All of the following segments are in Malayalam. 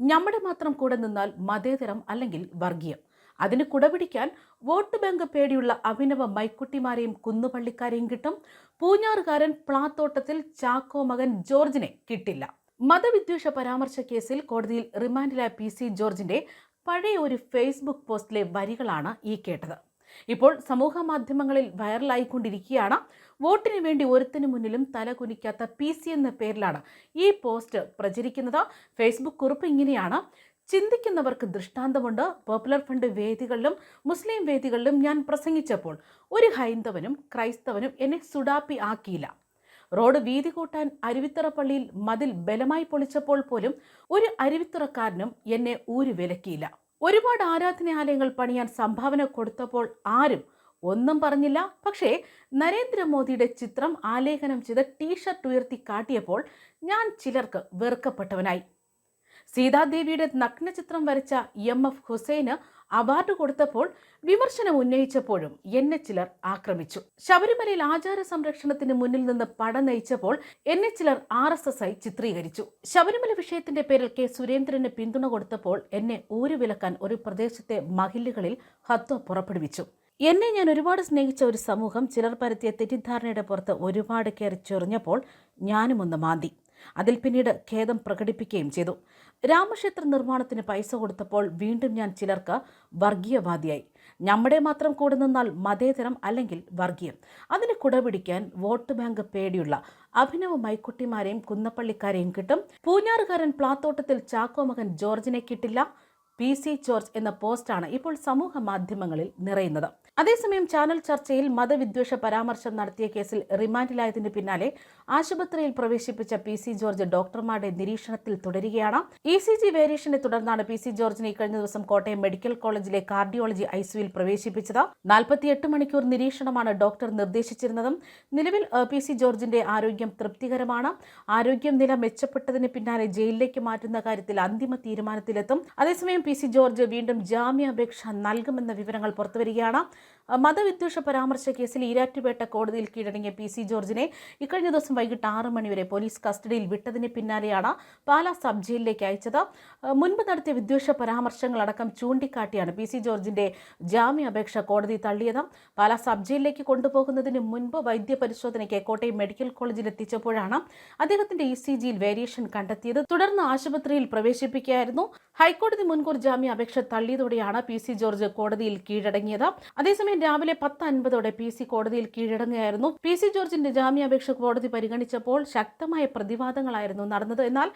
നമ്മുടെ മാത്രം കൂടെ നിന്നാൽ മതേതരം അല്ലെങ്കിൽ വർഗീയം. അതിന് കുടപിടിക്കാൻ വോട്ട് ബാങ്ക് പേടിയുള്ള അഭിനവ മൈക്കുട്ടിമാരെയും കുന്നുപള്ളിക്കാരെയും കിട്ടും. പൂഞ്ഞാറുകാരൻ പ്ലാത്തോട്ടത്തിൽ ചാക്കോ മകൻ ജോർജിനെ കിട്ടില്ല. മതവിദ്വേഷ പരാമർശ കേസിൽ കോടതിയിൽ റിമാൻഡിലായ പി സി ജോർജിന്റെ പഴയ ഒരു ഫേസ്ബുക്ക് പോസ്റ്റിലെ വരികളാണ് ഈ കേട്ടത്. ഇപ്പോൾ സമൂഹ മാധ്യമങ്ങളിൽ വൈറലായിക്കൊണ്ടിരിക്കുകയാണ്. വോട്ടിന് വേണ്ടി ഒരുത്തിന് മുന്നിലും തല കുനിക്കാത്ത പി സി എന്ന പേരിലാണ് ഈ പോസ്റ്റ് പ്രചരിക്കുന്നത്. ഫേസ്ബുക്ക് കുറിപ്പ് ഇങ്ങനെയാണ്. ചിന്തിക്കുന്നവർക്ക് ദൃഷ്ടാന്തമുണ്ട്. പോപ്പുലർ ഫണ്ട് വേദികളിലും മുസ്ലിം വേദികളിലും ഞാൻ പ്രസംഗിച്ചപ്പോൾ ഒരു ഹൈന്ദവനും ക്രൈസ്തവനും എന്നെ സുഡാപ്പി ആക്കിയില്ല. റോഡ് വീതി കൂട്ടാൻ അരുവിത്തറ പള്ളിയിൽ മതിൽ ബലമായി പൊളിച്ചപ്പോൾ പോലും ഒരു അരുവിത്തറക്കാരനും എന്നെ ഊരി വിലക്കിയില്ല ഒരുപാട് ആരാധനാലയങ്ങൾ പണിയാൻ സംഭാവന കൊടുത്തപ്പോൾ ആരും ഒന്നും പറഞ്ഞില്ല. പക്ഷേ നരേന്ദ്രമോദിയുടെ ചിത്രം ആലേഖനം ചെയ്ത ടീഷർട്ട് ഉയർത്തി കാട്ടിയപ്പോൾ ഞാൻ ചിലർക്ക് വെറുക്കപ്പെട്ടവനായി. സീതാദേവിയുടെ നഗ്നചിത്രം വരച്ച എം എഫ് ഹുസൈന് അവാർഡ് കൊടുത്തപ്പോൾ വിമർശനം ഉന്നയിച്ചപ്പോഴും എന്നെ ചിലർ ആക്രമിച്ചു. ശബരിമലയിൽ ആചാര സംരക്ഷണത്തിന് മുന്നിൽ നിന്ന് പട നയിച്ചപ്പോൾ എന്നെ ചിലർ ആർ എസ് എസ് ആയി ചിത്രീകരിച്ചു. ശബരിമല വിഷയത്തിന്റെ പേരിൽ കെ. സുരേന്ദ്രന് പിന്തുണ കൊടുത്തപ്പോൾ എന്നെ ഊരുവിലക്കാൻ ഒരു പ്രദേശത്തെ മഹിലുകളിൽ ഹത്വ പുറപ്പെടുവിച്ചു. എന്നെ ഞാൻ ഒരുപാട് സ്നേഹിച്ച ഒരു സമൂഹം ചിലർ പരത്തിയ തെറ്റിദ്ധാരണയുടെ പുറത്ത് ഒരുപാട് കയറി ചൊറിഞ്ഞപ്പോൾ ഞാനും ഒന്ന് മാന്തി. അതിൽ പിന്നീട് ഖേദം പ്രകടിപ്പിക്കുകയും ചെയ്തു. രാമക്ഷേത്ര നിർമ്മാണത്തിന് പൈസ കൊടുത്തപ്പോൾ വീണ്ടും ഞാൻ ചിലർക്ക് വർഗീയവാദിയായി. നമ്മുടെ മാത്രം കൂടെ നിന്നാൽ മതേതരം അല്ലെങ്കിൽ വർഗീയം. അതിന് കുടപിടിക്കാൻ വോട്ട് ബാങ്ക് പേടിയുള്ള അഭിനവ് മൈക്കുട്ടിമാരെയും കുന്നപ്പള്ളിക്കാരെയും കിട്ടും. പൂഞ്ഞാറുകാരൻ പ്ലാത്തോട്ടത്തിൽ ചാക്കോ മകൻ ജോർജിനെ കിട്ടില്ല. പി സി ജോർജ് എന്ന പോസ്റ്റാണ് ഇപ്പോൾ സമൂഹ മാധ്യമങ്ങളിൽ നിറയുന്നത്. അതേസമയം ചാനൽ ചർച്ചയിൽ മതവിദ്വേഷ പരാമർശം നടത്തിയ കേസിൽ റിമാൻഡിലായതിന് പിന്നാലെ ആശുപത്രിയിൽ പ്രവേശിപ്പിച്ച പി സി ജോർജ് ഡോക്ടർമാരുടെ നിരീക്ഷണത്തിൽ തുടരുകയാണ്. ഇ സി ജി വേരിയേഷനെ തുടർന്നാണ് പി സി ജോർജിനെ കഴിഞ്ഞ ദിവസം കോട്ടയം മെഡിക്കൽ കോളേജിലെ കാർഡിയോളജി ഐസിയുയിൽ പ്രവേശിപ്പിച്ചത്. നാൽപ്പത്തിയെട്ട് മണിക്കൂർ നിരീക്ഷണമാണ് ഡോക്ടർ നിർദ്ദേശിച്ചിരുന്നതും നിലവിൽ പി സി ജോർജിന്റെ ആരോഗ്യം തൃപ്തികരമാണ്. ആരോഗ്യം നില മെച്ചപ്പെട്ടതിന് പിന്നാലെ ജയിലിലേക്ക് മാറ്റുന്ന കാര്യത്തിൽ അന്തിമ തീരുമാനത്തിലെത്തും. അതേസമയം പി സി ജോർജ് വീണ്ടും ജാമ്യാപേക്ഷ നൽകുമെന്ന വിവരങ്ങൾ പുറത്തുവരികയാണ്. മതവിദ്വേഷ പരാമർശ കേസിൽ ഈരാറ്റുപേട്ട കോടതിയിൽ കീഴടങ്ങിയ പി സി ജോർജിനെ ഇക്കഴിഞ്ഞ ദിവസം വൈകിട്ട് ആറ് മണിവരെ പോലീസ് കസ്റ്റഡിയിൽ വിട്ടതിന് പിന്നാലെയാണ് പാലാ സബ് ജയിലിലേക്ക് അയച്ചത്. മുൻപ് നടത്തിയ വിദ്വേഷ പരാമർശങ്ങളടക്കം ചൂണ്ടിക്കാട്ടിയാണ് പി സി ജോർജിന്റെ ജാമ്യാപേക്ഷ കോടതി തള്ളിയത്. പാലാ സബ് ജയിലിലേക്ക് കൊണ്ടുപോകുന്നതിന് മുൻപ് വൈദ്യപരിശോധനയ്ക്ക് കോട്ടയം മെഡിക്കൽ കോളേജിൽ എത്തിച്ചപ്പോഴാണ് അദ്ദേഹത്തിന്റെ ഇ സി ജിയിൽ വേരിയേഷൻ കണ്ടെത്തിയത്. തുടർന്ന് ആശുപത്രിയിൽ പ്രവേശിപ്പിക്കുകയായിരുന്നു. ഹൈക്കോടതി മുൻകൂർ ജാമ്യാപേക്ഷ തള്ളിയതോടെയാണ് പി സി ജോർജ് കോടതിയിൽ കീഴടങ്ങിയത്. അതേസമയം രാവിലെ പത്ത് അൻപതോടെ പി സി കോടതിയിൽ കീഴടങ്ങുകയായിരുന്നു. പി സി ജോർജിന്റെ ജാമ്യാപേക്ഷ കോടതി പരിഗണിച്ചപ്പോൾ ശക്തമായ പ്രതിവാദങ്ങളായിരുന്നു നടന്നത്. എന്നാൽ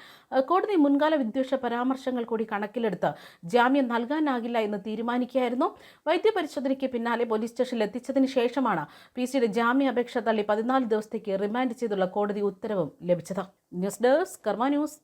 കോടതി മുൻകാല വിദ്വേഷ പരാമർശങ്ങൾ കൂടി കണക്കിലെടുത്ത് ജാമ്യം നൽകാനാകില്ല എന്ന് തീരുമാനിക്കുകയായിരുന്നു. വൈദ്യപരിശോധനയ്ക്ക് പിന്നാലെ പോലീസ് സ്റ്റേഷനിൽ എത്തിച്ചതിന് ശേഷമാണ് പി സിയുടെ ജാമ്യാപേക്ഷ തള്ളി പതിനാല് ദിവസത്തേക്ക് റിമാൻഡ് ചെയ്തുള്ള കോടതി ഉത്തരവും ലഭിച്ചത്. News desk Karma news.